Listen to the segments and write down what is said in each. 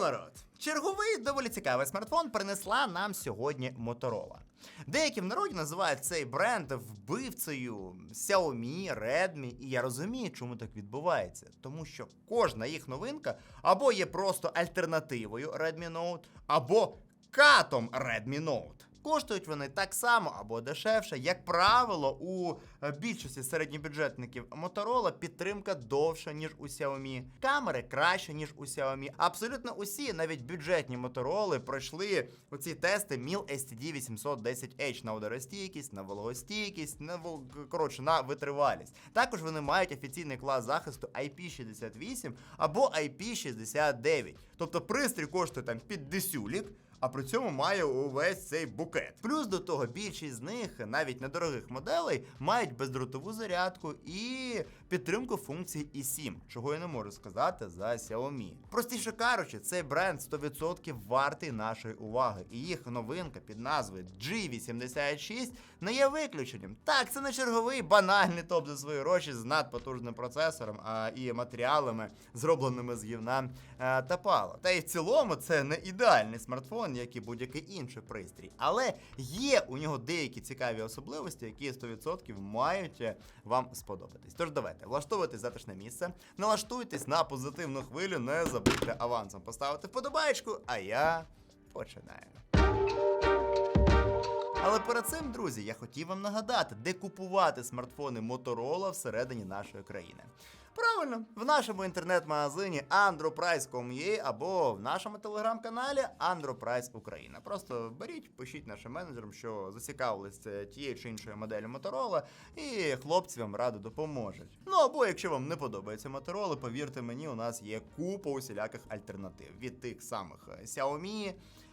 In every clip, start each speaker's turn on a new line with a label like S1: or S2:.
S1: Народ! Черговий доволі цікавий смартфон принесла нам сьогодні Motorola. Деякі в народі називають цей бренд вбивцею Xiaomi, Redmi, і я розумію, чому так відбувається. Тому що кожна їх новинка або є просто альтернативою Redmi Note, або катом Redmi Note. Коштують вони так само або дешевше. Як правило, у е, більшості середньобюджетників Motorola підтримка довша, ніж у Xiaomi. Камери краще, ніж у Xiaomi. Абсолютно усі, навіть бюджетні Motorola, пройшли оці тести MIL STD 810H на ударостійкість, на вологостійкість, на коротше, на витривалість. Також вони мають офіційний клас захисту IP68 або IP69. Тобто пристрій коштує там під десюлік, а при цьому має увесь цей букет. Плюс до того, більшість з них, навіть недорогих моделей, мають бездротову зарядку і підтримку функцій eSIM, чого я не можу сказати за Xiaomi. Простіше кажучи, цей бренд 100% вартий нашої уваги, і їх новинка під назвою G86 не є виключенням. Так, це не черговий банальний топ за свої гроші з надпотужним процесором а, і матеріалами, зробленими з гівна та пала. Та й в цілому це не ідеальний смартфон, як і будь-який інший пристрій. Але є у нього деякі цікаві особливості, які 100% мають е, вам сподобатись. Тож давайте, влаштовуйтесь затишне місце, налаштуйтесь на позитивну хвилю, не забудьте авансом поставити вподобайку, а я починаю. Але перед цим, друзі, я хотів вам нагадати, де купувати смартфони Motorola всередині нашої країни. Правильно, в нашому інтернет-магазині androprice.com.ua або в нашому телеграм-каналі Androprice Україна. Просто беріть, пишіть нашим менеджерам, що зацікавились е, тією чи іншою моделлю Motorola, і хлопці вам радо допоможуть. Ну або якщо вам не подобається Motorola, повірте мені, у нас є купа усіляких альтернатив від тих самих е, Xiaomi.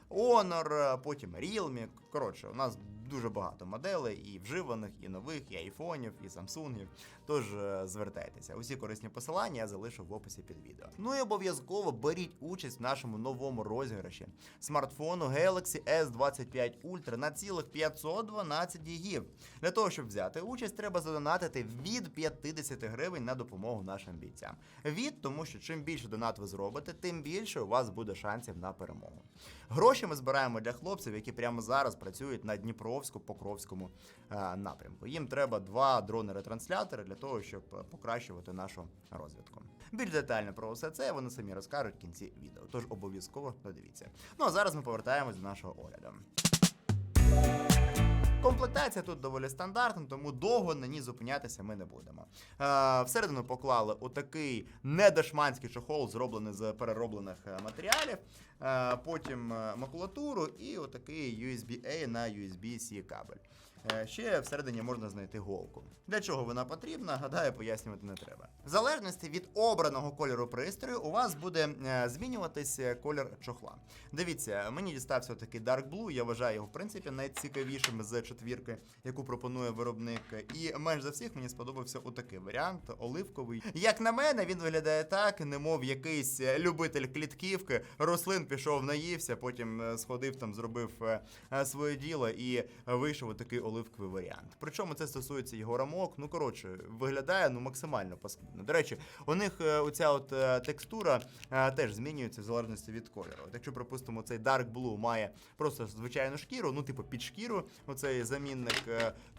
S1: Honor, е, потім Realme. Коротше, у нас дуже багато моделей, і вживаних, і нових, і айфонів, і самсунгів. Тож е, звертайтеся. Усі корисні посилання я залишу в описі під відео. Ну і обов'язково беріть участь в нашому новому розіграші смартфону Galaxy S25 Ultra на цілих 512 гігів. Для того, щоб взяти участь, треба задонатити від 50 гривень на допомогу нашим бійцям. Від, тому що чим більше донат ви зробите, тим більше у вас буде шансів на перемогу. Гроші ми збираємо для хлопців, які прямо зараз працюють на Дніпровсько-Покровському е, напрямку. Їм треба два дрони-ретранслятори для того, щоб е, покращувати нашу розвідку. Більш детально про все це вони самі розкажуть в кінці відео, тож обов'язково додивіться. Ну а зараз ми повертаємось до нашого огляду. Комплектація тут доволі стандартна, тому довго на ній зупинятися ми не будемо. Е, всередину поклали отакий недешманський чохол, зроблений з перероблених е, матеріалів. Е, потім е, макулатуру і отакий USB-A на USB-C кабель. Е, Ще всередині можна знайти голку. Для чого вона потрібна, гадаю, пояснювати не треба. В залежності від обраного кольору пристрою, у вас буде е, змінюватись е, колір чохла. Дивіться, мені дістався такий Dark Blue, я вважаю його в принципі найцікавішим з четвірки, яку пропонує виробник. І менш за всіх мені сподобався отакий варіант оливковий. Як на мене, він виглядає так, немов якийсь любитель клітківки, рослин пішов, наївся, потім сходив там, зробив своє діло і вийшов отакий оливковий варіант. Причому це стосується його рамок. Ну коротше, виглядає ну максимально паскудно. До речі, у них е, оця от е, текстура е, теж змінюється в залежності від кольору. Якщо, припустимо, цей Dark Blue має просто звичайну шкіру, ну типу під шкіру, оцей замінник.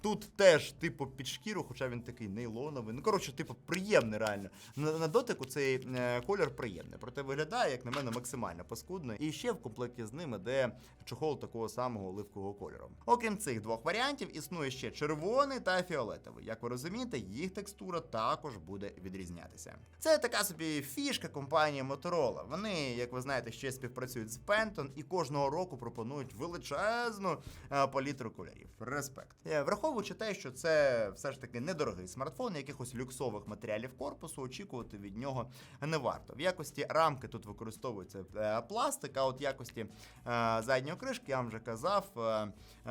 S1: Тут теж типу під шкіру, хоча він такий нейлоновий. Ну коротше, типу, приємний реально. На, на дотику цей колір приємний. Проте виглядає, як на мене, максимально паскудно. І ще в комплекті з ним іде чохол такого самого оливкового кольору. Окрім цих двох варіантів, існує ще червоний та фіолетовий. Як ви розумієте, їх текстура також буде відрізнятися. Це така собі фішка компанії Motorola. Вони, як ви знаєте, ще співпрацюють з Pantone і кожного року пропонують величезну е, палітру кольорів. Респект. Е, Враховуючи те, що це все ж таки недорогий смартфон, якихось люксових матеріалів корпусу, очікувати від нього не варто. В якості рамки тут використовується е, пластик, а от якості задньої кришки, я вам вже казав,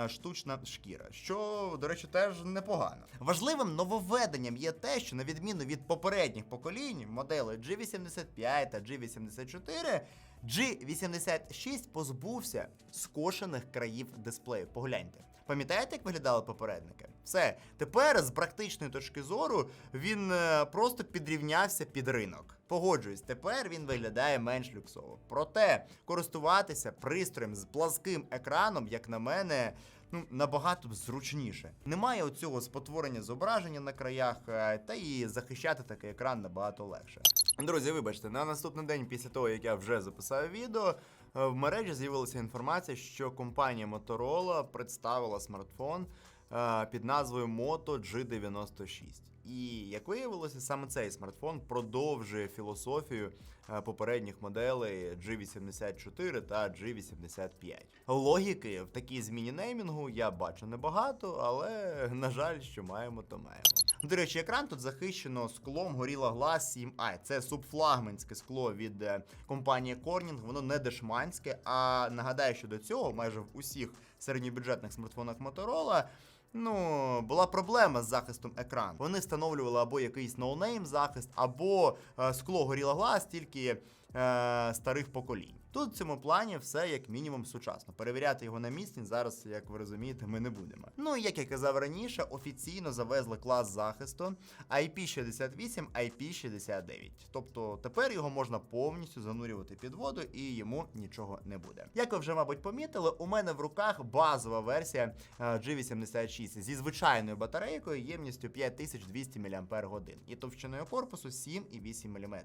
S1: штучна шкіра, що, до речі, теж непогано. Важливим нововведенням є те, що на відміну від попередніх поколінь моделей G85 та G84, G86 позбувся скошених країв дисплею. Погляньте. Пам'ятаєте, як виглядали попередники? Все, тепер з практичної точки зору він е, просто підрівнявся під ринок. Погоджуюсь, тепер він виглядає менш люксово. Проте користуватися пристроєм з пласким екраном, як на мене, ну набагато зручніше. Немає оцього спотворення зображення на краях, е, та і захищати такий екран набагато легше. Друзі, вибачте, на наступний день після того, як я вже записав відео, е, в мережі з'явилася інформація, що компанія Motorola представила смартфон е, під назвою Moto G96. І як виявилося, саме цей смартфон продовжує філософію е, попередніх моделей G84 та G85. Логіки в такій зміні неймінгу я бачу небагато, але на жаль, що маємо, то маємо. До речі, екран тут захищено склом Gorilla Glass 7i. Це субфлагманське скло від е, компанії Corning, воно не дешманське. А нагадаю, що до цього майже в усіх середньобюджетних смартфонах Motorola Ну, була проблема з захистом екрану. Вони встановлювали або якийсь ноунейм захист, або е, скло горіло глаз тільки е, старих поколінь. Тут в цьому плані все як мінімум сучасно. Перевіряти його на міцність зараз, як ви розумієте, ми не будемо. Ну і як я казав раніше, офіційно завезли клас захисту IP68, IP69. Тобто тепер його можна повністю занурювати під воду і йому нічого не буде. Як ви вже, мабуть, помітили, у мене в руках базова версія е, G86 зі звичайною батарейкою ємністю 5200 мАч і товщиною корпусу 7,8 мм.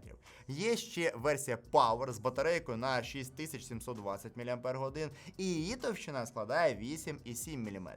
S1: Є ще версія Power з батарейкою на 6720 мАч, і її товщина складає 8,7 мм.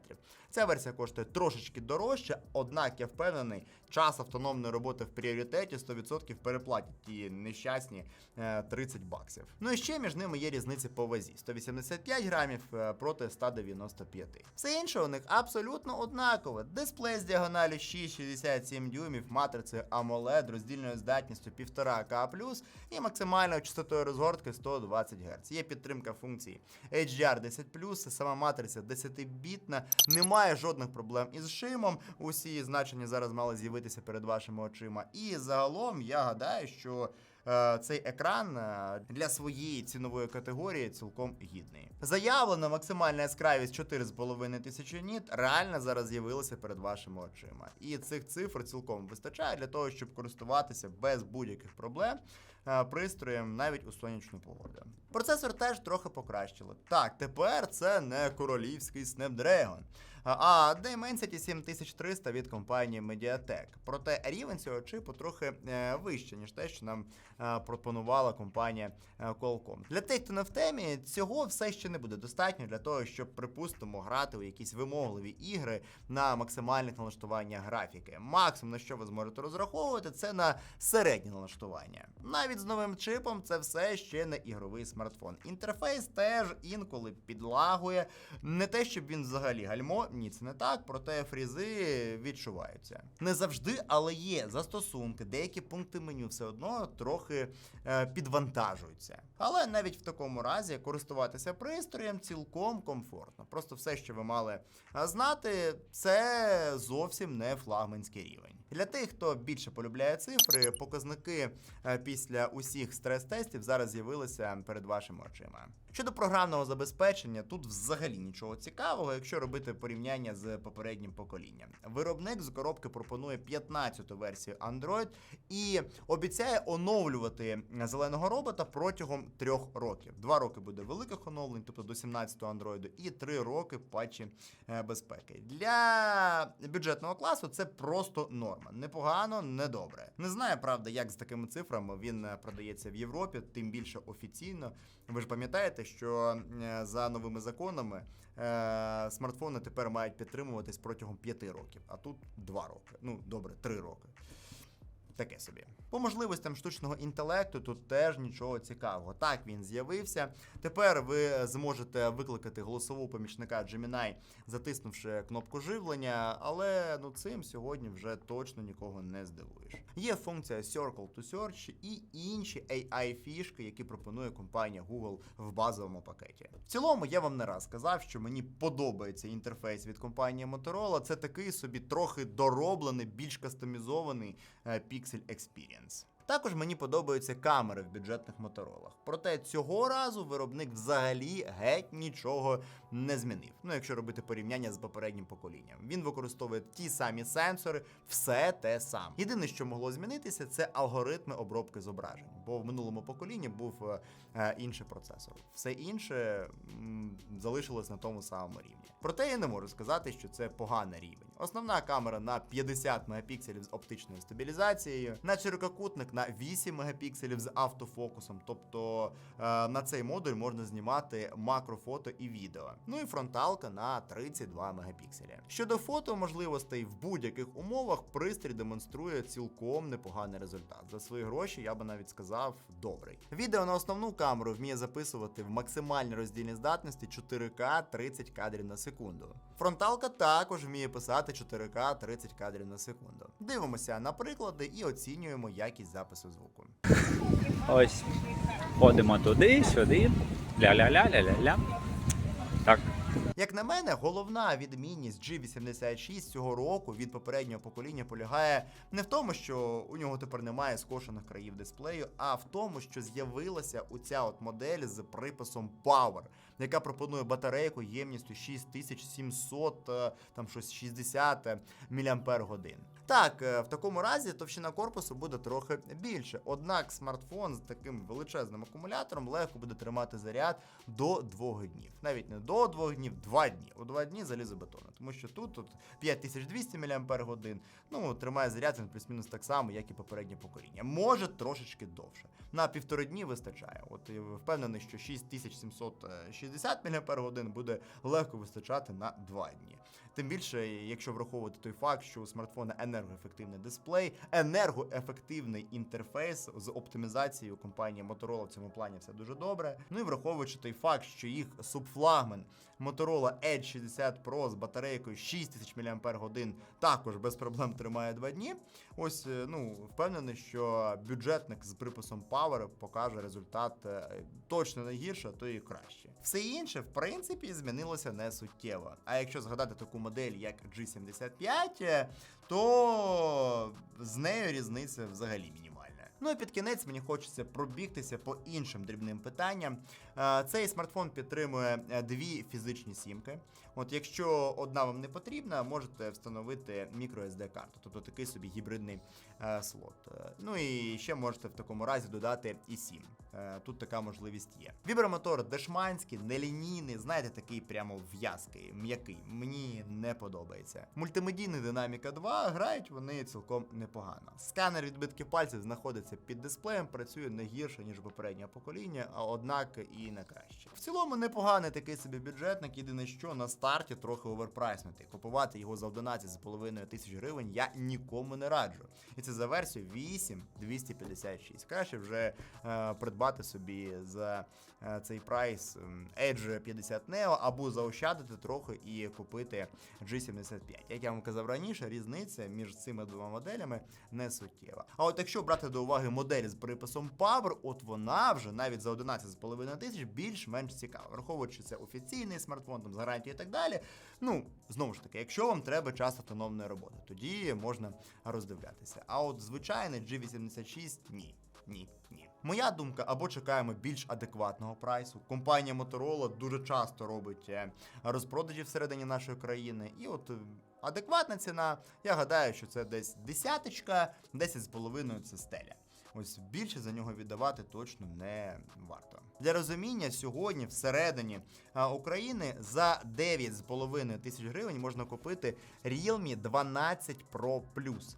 S1: Ця версія коштує трошечки дорожче, однак я впевнений, час автономної роботи в пріоритеті 100% переплатять ті нещасні е, 30 баксів. Ну і ще між ними є різниці по вазі: 185 грамів е, проти 195. Все інше у них абсолютно однакове. Дисплей з діагоналю 6,67 дюймів, матрицею AMOLED, роздільною здатністю 1,5К+, і максимальною частотою розгортки 120 Гц. Є підтримка функцій HDR 10+, сама матриця 10-бітна, немає жодних проблем із шимом. Усі значення зараз мали з'явитися перед вашими очима. І загалом я гадаю, що е, цей екран е, для своєї цінової категорії цілком гідний. Заявлена максимальна яскравість 4,5 тисячі ніт реально зараз з'явилася перед вашими очима. І цих цифр цілком вистачає для того, щоб користуватися без будь-яких проблем пристроєм навіть у сонячну погоду. Процесор теж трохи покращили. Так, тепер це не королівський Snapdragon, а Dimensity 7300 від компанії Mediatek. Проте рівень цього чипу трохи е, вище, ніж те, що нам е, пропонувала компанія е, Qualcomm. Для тих, хто не в темі, цього все ще не буде достатньо для того, щоб, припустимо, грати у якісь вимогливі ігри на максимальних налаштуваннях графіки. Максимум на що ви зможете розраховувати, це на середнє налаштування. Навіть з новим чипом це все ще не ігровий смартфон. Інтерфейс теж інколи підлагує. Не те, щоб він взагалі гальмо, ні, це не так, проте фрізи відчуваються. Не завжди, але є застосунки, деякі пункти меню все одно трохи е, підвантажуються. Але навіть в такому разі користуватися пристроєм цілком комфортно. Просто все, що ви мали е, знати, це зовсім не флагманський рівень. Для тих, хто більше полюбляє цифри, показники е, після усіх стрес-тестів зараз з'явилися перед вашими очима. Щодо програмного забезпечення, тут взагалі нічого цікавого, якщо робити порівняння з попереднім поколінням. Виробник з коробки пропонує 15-ту версію Android і обіцяє оновлювати зеленого робота протягом трьох років. Два роки буде великих оновлень, тобто до 17-го Android, і три роки патчі е, безпеки. Для бюджетного класу це просто норма. Непогано, не добре. Не знаю, правда, як з такими цифрами він е, продається в Європі, тим більше офіційно. Ви ж пам'ятаєте, що е, за новими законами е, смартфони тепер мають підтримуватись протягом 5 років, а тут 2 роки. Ну, добре, 3 роки. Таке собі. По можливостям штучного інтелекту тут теж нічого цікавого. Так він з'явився. Тепер ви зможете викликати голосового помічника Gemini, затиснувши кнопку живлення, але ну цим сьогодні вже точно нікого не здивуєш. Є функція Circle to Search і інші AI-фішки, які пропонує компанія Google в базовому пакеті. В цілому я вам не раз сказав, що мені подобається інтерфейс від компанії Motorola. Це такий собі трохи дороблений, більш кастомізований е, Pixel Experience. Також мені подобаються камери в бюджетних моторолах. Проте цього разу виробник взагалі геть нічого не змінив. Ну, якщо робити порівняння з попереднім поколінням, він використовує ті самі сенсори, все те саме. Єдине, що могло змінитися, це алгоритми обробки зображень, бо в минулому поколінні був е, е, інший процесор. Все інше залишилось на тому самому рівні. Проте я не можу сказати, що це поганий рівень. Основна камера на 50 мегапікселів з оптичною стабілізацією, на ширококутник на 8 мегапікселів з автофокусом. Тобто е, на цей модуль можна знімати макрофото і відео. Ну і фронталка на 32 мегапікселі. Щодо фото можливостей в будь-яких умовах, пристрій демонструє цілком непоганий результат. За свої гроші я би навіть сказав добрий. Відео на основну камеру вміє записувати в максимальній роздільній здатності 4К 30 кадрів на секунду. Фронталка також вміє писати 4К 30 кадрів на секунду. Дивимося на приклади і оцінюємо якість запису звуку.
S2: Ось. Ходимо туди, сюди. Ля-ля-ля-ля-ля-ля. Так.
S1: Як на мене, головна відмінність G86 цього року від попереднього покоління полягає не в тому, що у нього тепер немає скошених країв дисплею, а в тому, що з'явилася оця от модель з приписом Power, яка пропонує батарейку ємністю 6700, е, там щось 60 мАч. Так, е, в такому разі товщина корпусу буде трохи більше. Однак смартфон з таким величезним акумулятором легко буде тримати заряд до 2 днів. Навіть не до 2 днів, 2 дні. У 2 дні залізобетонно. Тому що тут, тут 5200 мАч, ну тримає заряд він плюс-мінус так само, як і попереднє покоління. Може трошечки довше. На півтори дні вистачає. От впевнений, що 6760 мАч буде легко вистачати на 2 дні. Тим більше, якщо враховувати той факт, що у смартфона енергоефективний дисплей, енергоефективний інтерфейс з оптимізацією компанії Motorola в цьому плані все дуже добре. Ну і враховуючи той факт, що їх субфлагман Motorola Edge 60 Pro з батарейкою 6000 мАч також без проблем тримає 2 дні. Ось е, ну впевнений, що бюджетник з приписом Power покаже результат е, точно не гірше, а то і краще. Все інше, в принципі, змінилося не суттєво. А якщо згадати таку модель, як G75, е, то з нею різниця взагалі мінімальна. Ну і під кінець мені хочеться пробігтися по іншим дрібним питанням. Е, Цей смартфон підтримує е, дві фізичні сімки. От якщо одна вам не потрібна, можете встановити microSD карту, тобто такий собі гібридний е, слот. Ну і ще можете в такому разі додати і. Е, Тут така можливість є. Вібромотор дешманський, нелінійний, знаєте, такий прямо в'язкий, м'який. Мені не подобається. Мультимедійний динаміка 2 грають вони цілком непогано. Сканер відбитків пальців знаходиться під дисплеєм, працює не гірше, ніж попереднє покоління, а однак і не краще. В цілому непоганий такий собі бюджетник. Єдине, що на старті трохи оверпрайснутий. Купувати його за 11,5 тисяч гривень я нікому не раджу. І це за версію 8256. Краще вже е, придбати собі за е, цей прайс Edge 50 Neo або заощадити трохи і купити G75. Як я вам казав раніше, різниця між цими двома моделями не суттєва. А от якщо брати до уваги модель з приписом Power, от вона вже навіть за 11,5 тисяч більш-менш цікава, враховуючи це офіційний смартфон, там з гарантією і так далі. Ну, знову ж таки, якщо вам треба час автономної роботи, тоді можна роздивлятися. А от звичайний G86 ні. Ні, ні. Моя думка, або чекаємо більш адекватного прайсу. Компанія Motorola дуже часто робить е, розпродажі всередині нашої країни. І от е, адекватна ціна, я гадаю, що це десь десяточка, 10 з половиною це стеля. Ось більше за нього віддавати точно не варто. Для розуміння, сьогодні всередині України за 9,5 тисяч гривень можна купити Realme 12 Pro Plus.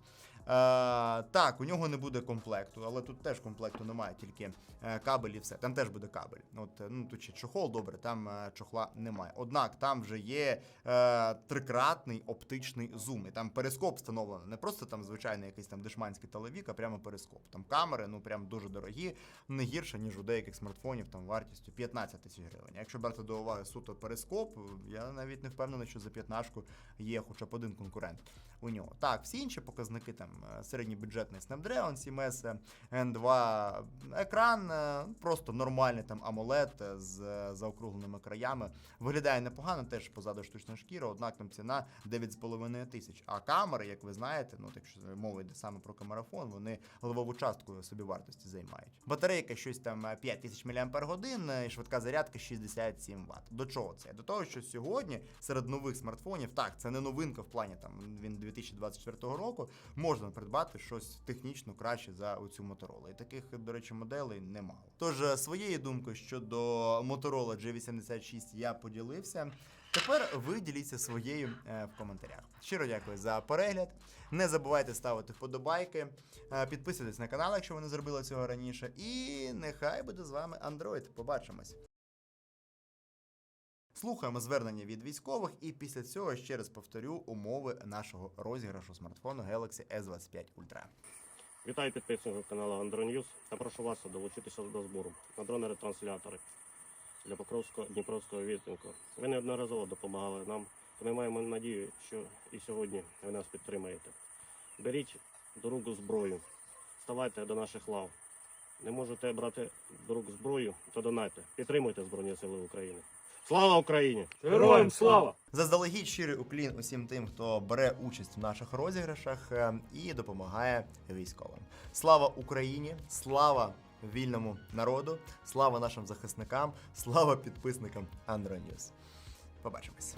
S1: Е, так, у нього не буде комплекту, але тут теж комплекту немає, тільки е, кабель і все. Там теж буде кабель. От, е, ну тут ще чохол добре, там чохла немає. Однак там вже є е, трикратний оптичний зум. І там перископ встановлено. Не просто там звичайний якийсь там дешманський телевік, а прямо перископ. Там камери, ну прям дуже дорогі, не гірше, ніж у деяких смартфонів там вартістю 15 тисяч гривень. Якщо брати до уваги суто перископ, я навіть не впевнений, що за 15 є хоча б один конкурент. у нього. Так, всі інші показники там середньобюджетний Snapdragon 7S, N2 екран, е, просто нормальний там AMOLED е, з е, заокругленими краями. Виглядає непогано, теж позаду штучна шкіра, однак там ціна 9,5 тисяч. А камери, як ви знаєте, ну якщо мова йде саме про камерафон, вони головову частку собівартості займають. Батарейка щось там е, 5000 мАч і швидка зарядка 67 Вт. До чого це? До того, що сьогодні серед нових смартфонів, так, це не новинка в плані там він 2024 року, можна придбати щось технічно краще за оцю Motorola. І таких, до речі, моделей немало. Тож е, своєю думкою щодо Motorola G86 я поділився. Тепер ви діліться своєю е, в коментарях. Щиро дякую за перегляд. Не забувайте ставити вподобайки, е, підписуйтесь на канал, якщо ви не зробили цього раніше. І нехай буде з вами Android. Побачимось. Слухаємо звернення від військових, і після цього ще раз повторю умови нашого розіграшу смартфону Galaxy S25 Ultra.
S3: Вітаю підписників каналу Андроньюз та прошу вас долучитися до збору на дрони-ретранслятори для Покровського Дніпровського відтинку. Ви неодноразово допомагали нам, то ми маємо надію, що і сьогодні ви нас підтримаєте. Беріть до рук зброю, ставайте до наших лав. Не можете брати до рук зброю, то донайте. Підтримуйте Збройні Сили України. Слава Україні!
S4: Героям слава!
S1: Заздалегідь щирий уклін усім тим, хто бере участь в наших розіграшах е, і допомагає військовим. Слава Україні! Слава вільному народу! Слава нашим захисникам! Слава підписникам Andronews! Побачимось!